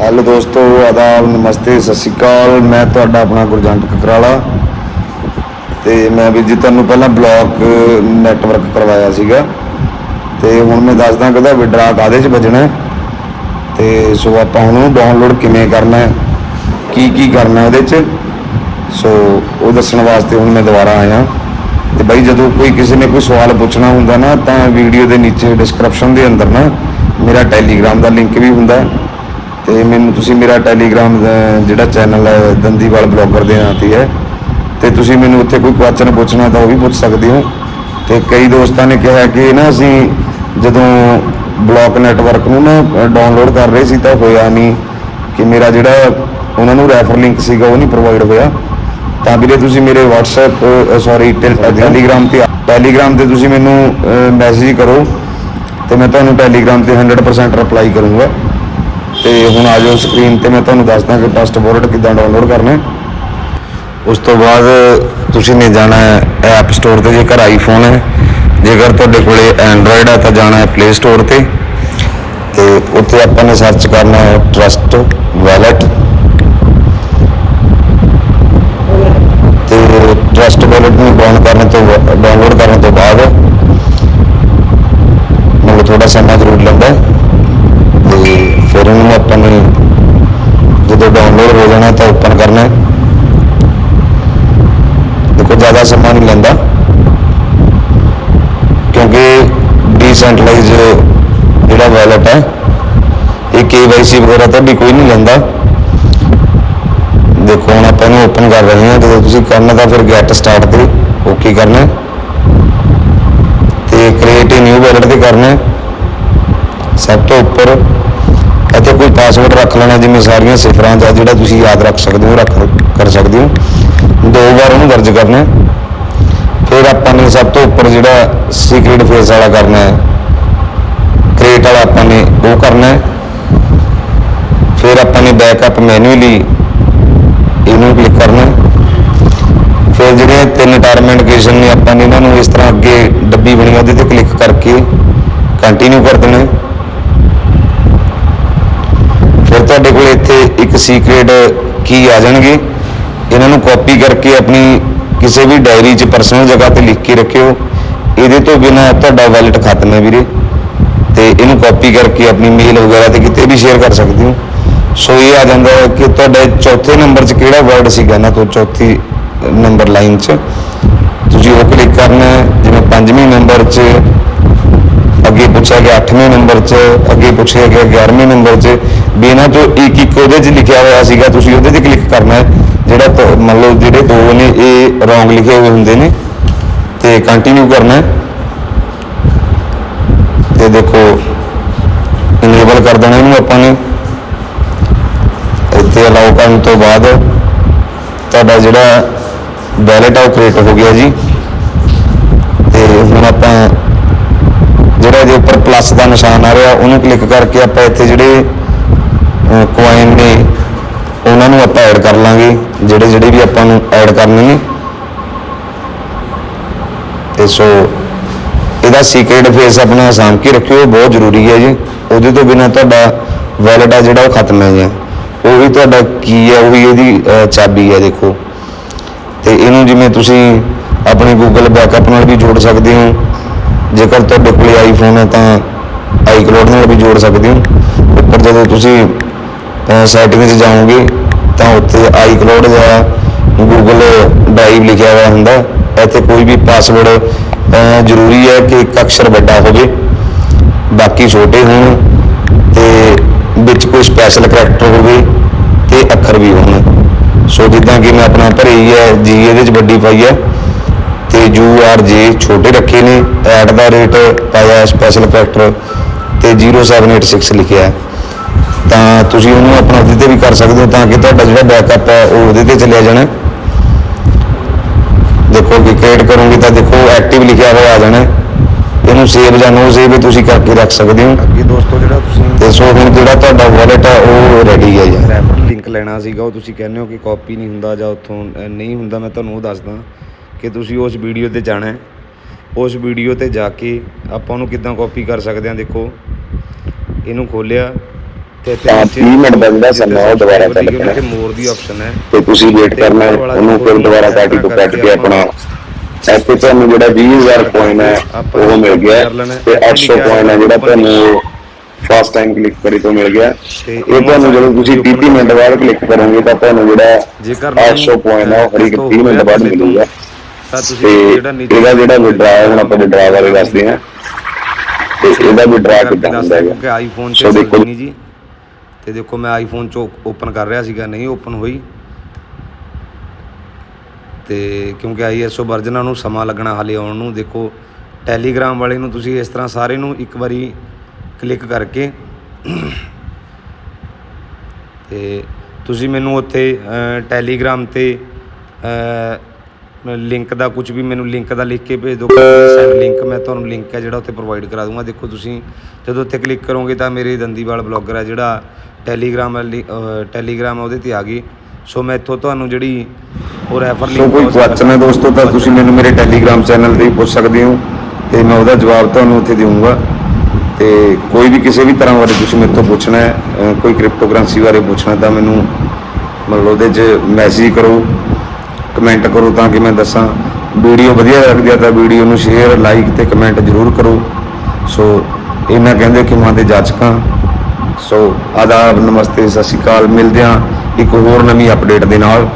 Hello ਦੋਸਤੋ, ਆਦਾਬ, ਨਮਸਤੇ, ਸਤਿ ਸ਼੍ਰੀ ਅਕਾਲ। ਮੈਂ ਤੁਹਾਡਾ ਆਪਣਾ ਗੁਰਜੰਟ ਕਕਰਾਲਾ। ਤੇ ਮੈਂ ਵੀ ਜੀ ਤੁਹਾਨੂੰ ਪਹਿਲਾਂ ਬਲੌਕ ਨੈਟਵਰਕ ਕਰਵਾਇਆ ਸੀਗਾ। ਤੇ ਹੁਣ ਮੈਂ ਦੱਸਦਾ ਕਿ ਉਹਦਾ ਵਿਡਰਾ ਕਾਹਦੇ 'ਚ ਵੱਜਣਾ ਹੈ। ਤੇ ਸੋ ਆਪਾਂ ਹੁਣ ਉਹਨੂੰ ਡਾਊਨਲੋਡ ਕਿਵੇਂ ਕਰਨਾ ਹੈ, ਕੀ ਕੀ ਕਰਨਾ ਉਹਦੇ 'ਚ। ਸੋ ਉਹ ਦੱਸਣ ਵਾਸਤੇ ਹੁਣ ਮੈਂ ਦੁਬਾਰਾ ਆਇਆ। ਤੇ ਬਾਈ, ਜਦੋਂ ਕੋਈ ਕਿਸੇ ਨੇ ਕੋਈ ਸਵਾਲ ਪੁੱਛਣਾ ਹੁੰਦਾ ਨਾ, ਤਾਂ ਵੀਡੀਓ ਦੇ ਨੀਚੇ ਡਿਸਕ੍ਰਿਪਸ਼ਨ ਦੇ ਅੰਦਰ ਨਾ ਮੇਰਾ ਟੈਲੀਗ੍ਰਾਮ ਦਾ ਲਿੰਕ ਵੀ ਹੁੰਦਾ ਹੈ। ਤੇ ਮੈਨੂੰ ਤੁਸੀਂ ਮੇਰਾ ਟੈਲੀਗ੍ਰਾਮ ਜਿਹੜਾ ਚੈਨਲ ਹੈ ਦੰਦੀਵਾਲ ਬਲੌਗਰ ਦੇ ਨਾਂ ਤੇ ਹੈ। ਤੇ ਤੁਸੀਂ ਮੈਨੂੰ ਉੱਥੇ ਕੋਈ ਕੁਐਸਚਨ ਪੁੱਛਣਾ ਤਾਂ ਉਹ ਵੀ ਪੁੱਛ ਸਕਦੇ ਹੋ। ਤੇ ਕਈ ਦੋਸਤਾਂ ਨੇ ਕਿਹਾ ਕਿ ਨਾ ਅਸੀਂ ਜਦੋਂ ਬਲੌਕ ਨੈਟਵਰਕ ਨੂੰ ਨਾ ਡਾਊਨਲੋਡ ਕਰ ਰਹੇ ਸੀ ਤਾਂ ਹੋਇਆ ਨਹੀਂ ਕਿ ਮੇਰਾ ਜਿਹੜਾ ਉਹਨਾਂ ਨੂੰ ਰੈਫਰ ਲਿੰਕ ਸੀਗਾ ਉਹ ਨਹੀਂ ਪ੍ਰੋਵਾਈਡ ਹੋਇਆ। ਤਾਂ ਵੀਰੇ ਤੁਸੀਂ ਮੇਰੇ WhatsApp ਸੌਰੀ ਟੈਲੀਗ੍ਰਾਮ ਤੇ ਟੈਲੀਗ੍ਰਾਮ ਤੇ ਤੁਸੀਂ ਮੈਨੂੰ ਮੈਸੇਜ ਕਰੋ ਤੇ ਮੈਂ ਤੁਹਾਨੂੰ ਟੈਲੀਗ੍ਰਾਮ ਤੇ 100% ਰਿਪਲਾਈ ਕਰੂੰਗਾ। ਤੇ ਹੁਣ ਆ ਜਾਓ ਸਕਰੀਨ ਤੇ ਮੈਂ ਤੁਹਾਨੂੰ ਦੱਸਦਾ ਕਿ ਪਾਸਪੋਰਟ ਕਿੱਦਾਂ ਡਾਊਨਲੋਡ ਕਰਨਾ। ਉਸ ਤੋਂ ਬਾਅਦ ਤੁਸੀਂ ਨੇ ਜਾਣਾ ਹੈ ਐਪ ਸਟੋਰ ਤੇ, ਜੇਕਰ ਆਈਫੋਨ ਹੈ, ਜੇਕਰ ਤੁਹਾਡੇ ਕੋਲੇ ਐਂਡਰੋਇਡ ਹੈ ਤਾਂ ਜਾਣਾ ਹੈ ਪਲੇ ਸਟੋਰ ਤੇ। ਤੇ ਉੱਥੇ ਆਪਾਂ ਨੇ ਸਰਚ ਕਰਨਾ ਹੈ ਟਰਸਟ ਵੈਲਟ ਤੇ ਟਰਸਟ ਵੈਲਟ ਨੂੰ ਡਾਊਨ ਕਰਨ ਤੋਂ ਡਾਊਨਲੋਡ ਕਰਨ ਤੋਂ ਬਾਅਦ, ਮੈਨੂੰ ਥੋੜਾ ਸਮਾਂ ਜ਼ਰੂਰ ਲੱਗਦਾ ਹੈ। ਤੇ ਫਿਰ ਇਹਨੂੰ ਆਪਾਂ ਨੇ ਜਦੋਂ ਡਾਊਨਲੋਡ ਹੋ ਜਾਣਾ ਤਾਂ ਓਪਨ ਕਰਨਾ ਦੇਖੋ, ਜ਼ਿਆਦਾ ਸਮਾਂ ਨਹੀਂ ਲੈਂਦਾ। ਕਿਉਂਕਿ ਡੀਸੈਂਟਰਲਾਈਜ਼ ਜਿਹੜਾ ਵਾਲਟ ਹੈ, ਇਹ KYC ਵਗੈਰਾ ਤੁਹਾਡੀ ਕੋਈ ਨਹੀਂ ਲੈਂਦਾ। ਦੇਖੋ, ਹੁਣ ਆਪਾਂ ਇਹਨੂੰ ਓਪਨ ਕਰ ਰਹੇ ਹਾਂ। ਜਦੋਂ ਤੁਸੀਂ ਕਰਨਾ ਤਾਂ ਫਿਰ ਗੈਟ ਸਟਾਰਟ ਤੇ ਓਕੇ ਕਰਨਾ ਤੇ ਕ੍ਰੀਏਟ ਨਿਊ ਵਾਲਟ ਤੇ ਕਰਨਾ ਸਭ ਤੋਂ ਉੱਪਰ ਇੱਥੇ ਕੋਈ ਪਾਸਵਰਡ ਰੱਖ ਲੈਣਾ ਜਿਵੇਂ ਸਾਰੀਆਂ ਸਿਫਰਾਂ ਦਾ ਜਿਹੜਾ ਤੁਸੀਂ ਯਾਦ ਰੱਖ ਸਕਦੇ ਹੋ ਰੱਖ ਕਰ ਸਕਦੇ ਹੋ। ਦੋ ਵਾਰ ਉਹਨੂੰ ਦਰਜ ਕਰਨਾ ਫਿਰ ਆਪਾਂ ਨੇ ਸਭ ਤੋਂ ਉੱਪਰ ਜਿਹੜਾ ਸੀਕ੍ਰੀਟ ਫੇਸ ਵਾਲਾ ਕਰਨਾ ਹੈ ਕ੍ਰੀਏਟ ਵਾਲਾ ਆਪਾਂ ਨੇ ਉਹ ਕਰਨਾ ਹੈ। ਫਿਰ ਆਪਾਂ ਨੇ ਬੈਕਅਪ ਮੈਨੂਅਲੀ ਇਹਨੂੰ ਕਲਿੱਕ ਕਰਨਾ ਫਿਰ ਜਿਹੜੇ ਤਿੰਨ ਟਰਮ ਐਂਡ ਨੇ ਆਪਾਂ ਨੇ ਇਹਨਾਂ ਨੂੰ ਇਸ ਤਰ੍ਹਾਂ ਅੱਗੇ ਡੱਬੀ ਬਣੀ ਆ, ਉਹਦੇ ਤੇ ਕਲਿੱਕ ਕਰਕੇ ਕੰਟੀਨਿਊ ਕਰ ਦੇਣਾ ਹੈ। ਫਿਰ ਤੁਹਾਡੇ ਕੋਲ ਇੱਥੇ ਇੱਕ ਸੀਕ੍ਰੀਟ ਕੀ ਆ ਜਾਣਗੇ। ਇਹਨਾਂ ਨੂੰ ਕਾਪੀ ਕਰਕੇ ਆਪਣੀ ਕਿਸੇ ਵੀ ਡਾਇਰੀ 'ਚ ਪਰਸਨਲ ਜਗ੍ਹਾ ਤੇ ਲਿਖ ਕੇ ਰੱਖਿਓ। ਇਹਦੇ ਤੋਂ ਬਿਨਾ ਤੁਹਾਡਾ ਵਾਲਟ ਖਤਮ ਹੈ ਵੀਰੇ। ਤੇ ਇਹਨੂੰ ਕਾਪੀ ਕਰਕੇ ਆਪਣੀ ਮੇਲ ਵਗੈਰਾ ਤੇ ਕਿਤੇ ਵੀ ਸ਼ੇਅਰ ਕਰ ਸਕਦੇ ਹੋ। ਸੋ ਇਹ ਆ ਜਾਂਦਾ ਹੈ ਕਿ ਤੁਹਾਡੇ ਚੌਥੇ ਨੰਬਰ 'ਚ ਕਿਹੜਾ ਵਰਡ ਸੀਗਾ ਨਾ ਤੋਂ, ਚੌਥੀ ਨੰਬਰ ਲਾਈਨ 'ਚ? ਤੁਸੀਂ ਉਹ ਕਲਿੱਕ ਕਰਨਾ ਜਿਵੇਂ ਪੰਜਵੇਂ ਨੰਬਰ 'ਚ ਪੁੱਛਿਆ ਗਿਆ 8ਵੇਂ ਨੰਬਰ 'ਚ, ਅੱਗੇ ਪੁੱਛਿਆ ਗਿਆ 11ਵੇਂ ਨੰਬਰ 'ਚ ਵੀ ਇਹਨਾਂ ਤੋਂ ਇੱਕ ਇੱਕ ਉਹਦੇ 'ਚ ਲਿਖਿਆ ਹੋਇਆ ਸੀਗਾ, ਤੁਸੀਂ ਉਹਦੇ 'ਚ ਕਲਿੱਕ ਕਰਨਾ ਹੈ, ਜਿਹੜਾ ਤ- ਮੰਨ ਲਓ ਜਿਹੜੇ ਦੋ ਨੇ ਇਹ ਰੋਂਗ ਲਿਖੇ ਹੋਏ ਹੁੰਦੇ ਨੇ, ਤੇ ਕੰਟੀਨਿਊ ਕਰਨਾ ਹੈ। ਤੇ ਦੇਖੋ ਇਨੇਬਲ ਕਰ ਦੇਣਾ ਇਹਨੂੰ ਆਪਾਂ ਨੇ। ਇੱਥੇ ਅਲਾਉ ਕਰਨ ਤੋਂ ਬਾਅਦ, ਤੁਹਾਡਾ ਜਿਹੜਾ ਵੈਲਟ ਆ ਉਹ ਕ੍ਰੀਏਟ ਹੋ ਗਿਆ ਜੀ ਤੇ ਹੁਣ ਆਪਾਂ ਜਿਹੜਾ ਇਹਦੇ ਉੱਪਰ ਪਲੱਸ ਦਾ ਨਿਸ਼ਾਨ ਆ ਰਿਹਾ, ਉਹਨੂੰ ਕਲਿੱਕ ਕਰਕੇ ਆਪਾਂ ਇੱਥੇ ਜਿਹੜੇ ਕੁਆਇਨ ਨੇ, ਉਹਨਾਂ ਨੂੰ ਆਪਾਂ ਐਡ ਕਰ ਲਾਂਗੇ। ਜਿਹੜੇ ਜਿਹੜੇ ਵੀ ਆਪਾਂ ਨੂੰ ਐਡ ਕਰਨੇ ਨੇ। ਤੇ ਸੋ ਇਹਦਾ ਸੀਕ੍ਰੀਟ ਫੇਸ ਆਪਣਾ ਸਾਂਭ ਕੇ ਰੱਖਿਓ ਬਹੁਤ ਜ਼ਰੂਰੀ ਹੈ ਜੀ। ਉਹਦੇ ਤੋਂ ਬਿਨਾ ਤੁਹਾਡਾ ਵੈਲਟ ਆ ਜਿਹੜਾ ਉਹ ਖਤਮ ਹੈ ਜੀ। ਉਹ ਵੀ ਤੁਹਾਡਾ ਕੀ ਹੈ, ਉਹ ਵੀ ਇਹਦੀ ਚਾਬੀ ਹੈ, ਦੇਖੋ। ਤੇ ਇਹਨੂੰ ਜਿਵੇਂ ਤੁਸੀਂ ਆਪਣੇ ਗੂਗਲ ਬੈਕਅਪ ਨਾਲ ਵੀ ਜੋੜ ਸਕਦੇ ਹੋ। ਜੇਕਰ ਤੁਹਾਡੇ ਕੋਲ ਆਈਫੋਨ ਹੈ ਤਾਂ ਆਈਕਲੋਡ ਨਾਲ ਵੀ ਜੋੜ ਸਕਦੇ ਹੋ। ਪਰ ਜਦੋਂ ਤੁਸੀਂ ਸੈਟਿੰਗ 'ਚ ਜਾਓਗੇ, ਤਾਂ ਉੱਥੇ ਆਈਕਲੋਡ ਜਾਂ ਗੂਗਲ ਡਰਾਈਵ ਲਿਖਿਆ ਹੋਇਆ ਹੁੰਦਾ। ਇੱਥੇ ਕੋਈ ਵੀ ਪਾਸਵਰਡ ਜ਼ਰੂਰੀ ਹੈ ਕਿ ਇੱਕ ਅਕਸ਼ਰ ਵੱਡਾ ਹੋਵੇ। ਬਾਕੀ ਛੋਟੇ ਹੋਣ ਤੇ ਵਿੱਚ ਕੋਈ ਸਪੈਸ਼ਲ ਕਰੈਕਟਰ ਹੋਵੇ ਤੇ ਅੱਖਰ ਵੀ ਹੋਣ। ਸੋ ਜਿੱਦਾਂ ਕਿ ਮੈਂ ਆਪਣਾ ਭਰੀ ਹੈ ਜੀ ਇਹਦੇ ਚ ਵੱਡੀ ਪਾਈ ਹੈ। ਤੇ ਯੂ ਆਰ ਜੇ ਛੋਟੇ ਰੱਖੇ ਨੇ ਐਟ ਦਾ ਰੇਟ ਪਾਇਆ ਸਪੈਸ਼ਲ ਕਰੈਕਟਰ ਤੇ 0786 ਲਿਖਿਆ ਹੈ। ਤਾਂ ਤੁਸੀਂ ਉਹਨੂੰ ਆਪਣਾ ਉਹਦੇ ਤੇ ਵੀ ਕਰ ਸਕਦੇ ਹੋ ਤਾਂ ਕਿ ਤੁਹਾਡਾ ਜਿਹੜਾ ਬੈਕਅਪ ਹੈ ਉਹ ਉਹਦੇ ਤੇ ਚਲਿਆ ਜਾਣਾ। ਦੇਖੋ ਕਿ ਕ੍ਰੀਏਟ ਕਰੋਗੇ ਤਾਂ ਦੇਖੋ ਐਕਟਿਵ ਲਿਖਿਆ ਹੋਇਆ ਆ ਜਾਣਾ। ਇਹਨੂੰ ਸੇਵ ਜਾਂ ਨੋ ਸੇਵ ਵੀ ਤੁਸੀਂ ਕਰਕੇ ਰੱਖ ਸਕਦੇ ਹੋ ਅੱਗੇ ਦੋਸਤੋ ਜਿਹੜਾ ਤੁਸੀਂ ਤੇ ਸੋ ਹੁਣ ਜਿਹੜਾ ਤੁਹਾਡਾ ਵਾਲਟ ਹੈ ਉਹ ਰੈਡੀ ਹੈ ਜੀ ਰੈਫਰ ਲਿੰਕ ਲੈਣਾ ਸੀਗਾ ਉਹ ਤੁਸੀਂ ਕਹਿੰਦੇ ਹੋ ਕਿ ਕਾਪੀ ਨਹੀਂ ਹੁੰਦਾ ਜਾਂ ਉੱਥੋਂ ਅਹ, ਨਹੀਂ ਹੁੰਦਾ ਮੈਂ ਤੁਹਾਨੂੰ ਉਹ ਦੱਸਦਾ ਕਿ ਤੁਸੀਂ ਉਸ ਵੀਡੀਓ ਤੇ ਜਾਣਾ ਹੈ। ਉਸ ਵੀਡੀਓ ਤੇ ਜਾ ਕੇ ਆਪਾਂ ਉਹਨੂੰ ਕਿੱਦਾਂ ਕਾਪੀ ਕਰ ਸਕਦੇ ਹਾਂ ਦੇਖੋ। ਇਹਨੂੰ ਖੋਲਿਆ ਤੇ ਇੱਥੇ ਤਾਂ ਨੀਚੇ 30 ਮਿੰਟ ਦਾ ਜਿਹੜਾ ਸਮਾਂ ਉਹ ਦੁਬਾਰਾ ਚੱਲ ਪੈਣਾ ਤੇ ਮੋਰ ਦੀ ਆਪਸ਼ਨ ਹੈ। ਤੇ ਤੁਸੀਂ ਵੇਟ ਕਰਨਾ ਉਹਨੂੰ ਫਿਰ ਦੁਬਾਰਾ ਕਾਟੀ ਤੋਂ ਕੱਟ ਕੇ ਆਪਣਾ ਇੱਥੇ ਤੁਹਾਨੂੰ ਜਿਹੜਾ 20000 ਕੋਇਨ ਹੈ ਉਹ ਮਿਲ ਗਿਆ। ਤੇ 800 ਕੋਇਨ ਹੈ ਜਿਹੜਾ ਤੁਹਾਨੂੰ ਫਸਟ ਟਾਈਮ ਕਲਿੱਕ ਕਰੀ ਤੋਂ ਮਿਲ ਗਿਆ। ਇਹ ਤੁਹਾਨੂੰ ਜਦੋਂ ਤੁਸੀਂ 30 ਮਿੰਟ ਬਾਅਦ ਕਲਿੱਕ ਕਰੋਗੇ ਤਾਂ ਤੁਹਾਨੂੰ ਜਿਹੜਾ ਜੇਕਰ 800 ਕੋਇਨ ਹੈ ਉਹ ਹਰੀਕ 30 ਮਿੰਟ ਬਾਅਦ ਮਿਲੂਗਾ। ਤਾਂ ਤੇ ਤੁਸੀਂ ਜਿਹੜਾ ਨੀਚੇ ਇਹਦਾ ਜਿਹੜਾ ਵਿਡਰਾ ਹੁਣ ਆਪਾਂ ਵਿਡਰਾ ਬਾਰੇ ਦੱਸਦੇ ਹਾਂ। ਤੇ ਇਹਦਾ ਵਿਡਰਾ ਕਿੱਦਾਂ ਹੁੰਦਾ ਹੈਗਾ। ਕਿ ਆਈਫੋਨ ਚ ਸੋ ਦੇਖੋ। ਨਹੀਂ ਜੀ। ਤੇ ਦੇਖੋ ਮੈਂ ਆਈਫੋਨ ਚ ਓਪਨ ਕਰ ਰਿਹਾ ਸੀਗਾ ਨਹੀਂ ਓਪਨ ਹੋਈ। ਤੇ ਕਿਉਂਕਿ ਆਈਐਸਓ ਵਰਜਨਾਂ ਨੂੰ ਸਮਾਂ ਲੱਗਣਾ ਹਾਲੇ ਆਉਣ ਨੂੰ ਦੇਖੋ ਟੈਲੀਗ੍ਰਾਮ ਵਾਲੇ ਨੂੰ ਤੁਸੀਂ ਇਸ ਤਰ੍ਹਾਂ ਸਾਰੇ ਨੂੰ ਇੱਕ ਵਾਰੀ ਕਲਿੱਕ ਕਰਕੇ ਤੇ ਤੁਸੀਂ ਮੈਨੂੰ ਉੱਥੇ ਟੈਲੀਗ੍ਰਾਮ ਤੇ ਲਿੰਕ ਦਾ ਕੁਝ ਵੀ ਮੈਨੂੰ ਲਿੰਕ ਦਾ ਲਿਖ ਕੇ ਭੇਜ ਦਿਓ ਸੈਂਡ ਲਿੰਕ ਮੈਂ ਤੁਹਾਨੂੰ ਲਿੰਕ ਹੈ ਜਿਹੜਾ ਉੱਥੇ ਪ੍ਰੋਵਾਈਡ ਕਰਾ ਦੂੰਗਾ। ਦੇਖੋ ਤੁਸੀਂ ਜਦੋਂ ਉੱਥੇ ਕਲਿੱਕ ਕਰੋਗੇ ਤਾਂ ਮੇਰੇ ਦੰਦੀਵਾਲ ਬਲੌਗਰ ਹੈ ਜਿਹੜਾ ਟੈਲੀਗ੍ਰਾਮ ਟੈਲੀਗ੍ਰਾਮ ਉਹਦੇ ਤੇ ਆ ਗਈ। ਸੋ ਮੈਂ ਇੱਥੋਂ ਤੁਹਾਨੂੰ ਜਿਹੜੀ ਉਹ ਰੈਫਰ ਸੋ ਕੋਈ ਕੁਐਸਚਨ ਹੈ ਦੋਸਤੋ ਤਾਂ ਤੁਸੀਂ ਮੈਨੂੰ ਮੇਰੇ ਟੈਲੀਗ੍ਰਾਮ ਚੈਨਲ ਤੇ ਪੁੱਛ ਸਕਦੇ ਹੋ ਤੇ ਮੈਂ ਉਹਦਾ ਜਵਾਬ ਤੁਹਾਨੂੰ ਉੱਥੇ ਦੇਵਾਂਗਾ ਤੇ ਕੋਈ ਵੀ ਕਿਸੇ ਵੀ ਤਰ੍ਹਾਂ ਬਾਰੇ ਤੁਸੀਂ ਮੇਰੇ ਤੋਂ ਪੁੱਛਣਾ ਹੈ ਕੋਈ ਕ੍ਰਿਪਟੋਕਰੰਸੀ ਬਾਰੇ ਪੁੱਛਣਾ ਤਾਂ ਮੈਨੂੰ ਮਤਲਬ ਉਹਦੇ 'ਚ ਮੈਸੇਜ ਕਰੋ। ਕਮੈਂਟ ਕਰੋ ਤਾਂ ਕਿ ਮੈਂ ਦੱਸਾਂ। ਵੀਡੀਓ ਵਧੀਆ ਲੱਗਦੀ ਆ ਤਾਂ ਵੀਡੀਓ ਨੂੰ ਸ਼ੇਅਰ ਲਾਈਕ ਤੇ ਕਮੈਂਟ ਜ਼ਰੂਰ ਕਰੋ। ਸੋ ਇਹਨਾਂ ਕਹਿੰਦੇ ਕਿ ਮਾਂ ਦੇ ਜਾਚਕਾਂ। ਸੋ ਆਦਾਬ, ਨਮਸਤੇ, ਸਤਿ ਸ਼੍ਰੀ ਅਕਾਲ। ਮਿਲਦੇ ਹਾਂ ਇੱਕ ਹੋਰ ਨਵੀਂ ਅਪਡੇਟ ਦੇ ਨਾਲ।